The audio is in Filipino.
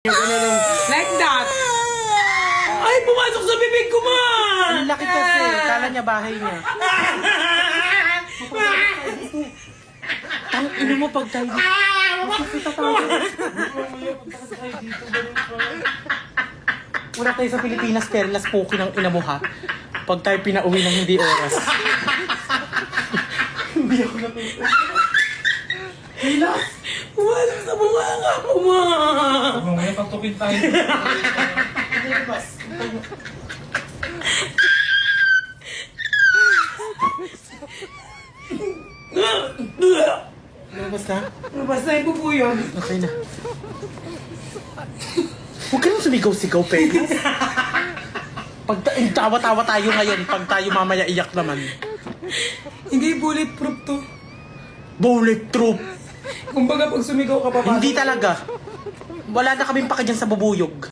Like that. Ay, pumasok sa bibig ko man! Ang laki kasi. Kala niya bahay niya. Ang ino mo pag tayo dito. Makikita tayo. Una tayo sa Pilipinas, Perlas Poki ng ina mo ha. Pag tayo pinauwi ng hindi oras. hindi ako napita. Hilas! Pumasok sa bunga nga po man! Mamaya pagtukin tayo. Lumabas na? Basta yung bubuyog. Okay na. Huwag ka nang sumigaw-sigaw, Perlas. Pag ta- eh, tawa-tawa tayo ngayon, pag tayo mamaya iyak naman. Hindi bulletproof to. Bulletproof! Kumbaga pag sumigaw ka pa Hindi talaga. Wala na kaming paka dyan sa bubuyog.